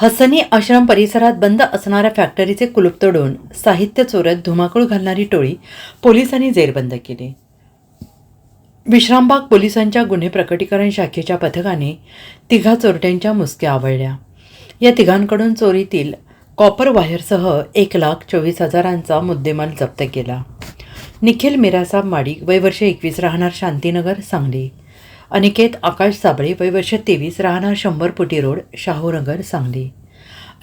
हसनी आश्रम परिसरात बंद असणाऱ्या फॅक्टरीचे कुलूप तोडून साहित्य चोरत धुमाकूळ घालणारी टोळी पोलिसांनी जेरबंद केली. विश्रामबाग पोलिसांच्या गुन्हे प्रकटीकरण शाखेच्या पथकाने तिघा चोरट्यांच्या मुसक्या आवळल्या. या तिघांकडून चोरीतील कॉपर वायरसह एक लाख चोवीस हजारांचा मुद्देमाल जप्त केला. निखिल मिरासाब माडिक वय वर्ष एकवीस राहणार शांतीनगर सांगली. अनिकेत आकाश साबळे वयवर्ष तेवीस राहणार शंभर फुटी रोड शाहूनगर सांगली.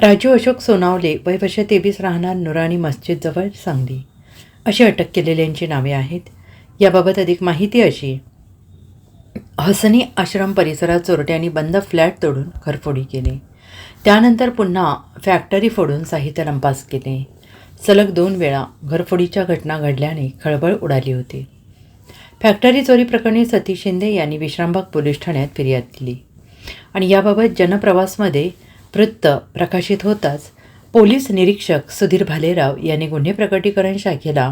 राजू अशोक सोनावले वयवर्ष तेवीस राहणार नुराणी मस्जिदजवळ सांगली. अशी अटक केलेल्यांची नावे आहेत. याबाबत अधिक माहिती अशी. हसनी आश्रम परिसरात चोरट्यांनी बंद फ्लॅट तोडून घरफोडी केली. त्यानंतर पुन्हा फॅक्टरी फोडून साहित्य लंपास केले. सलग दोन वेळा घरफोडीच्या घटना घडल्याने खळबळ उडाली होती. फॅक्टरी चोरी प्रकरणी सतीश शिंदे यांनी विश्रामबाग पोलीस ठाण्यात फिर्याद दिली. आणि याबाबत जनप्रवासमध्ये वृत्त प्रकाशित होताच पोलीस निरीक्षक सुधीर भालेराव यांनी गुन्हे प्रकटीकरण शाखेला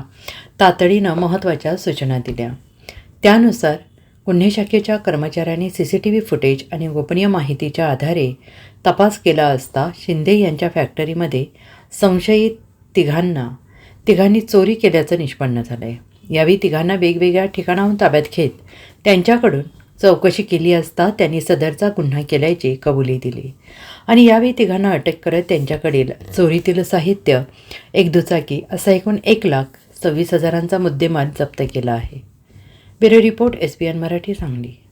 तातडीनं महत्त्वाच्या सूचना दिल्या. त्यानुसार गुन्हे शाखेच्या कर्मचाऱ्यांनी C C T V footage आणि गोपनीय माहितीच्या आधारे तपास केला असता शिंदे यांच्या फॅक्टरीमध्ये संशयित तिघांना तिघांनी चोरी केल्याचं निष्पन्न झालं आहे यावेळी तिघांना वेगवेगळ्या ठिकाणाहून ताब्यात घेत त्यांच्याकडून चौकशी केली असता त्यांनी सदरचा गुन्हा केल्याची कबुली दिली. आणि यावेळी तिघांना अटक करत त्यांच्याकडील चोरीतील साहित्य एक दुचाकी असा एकूण एक लाख सव्वीस हजारांचा मुद्देमाल जप्त केला आहे. Bureau report S B N Marathi Sangli.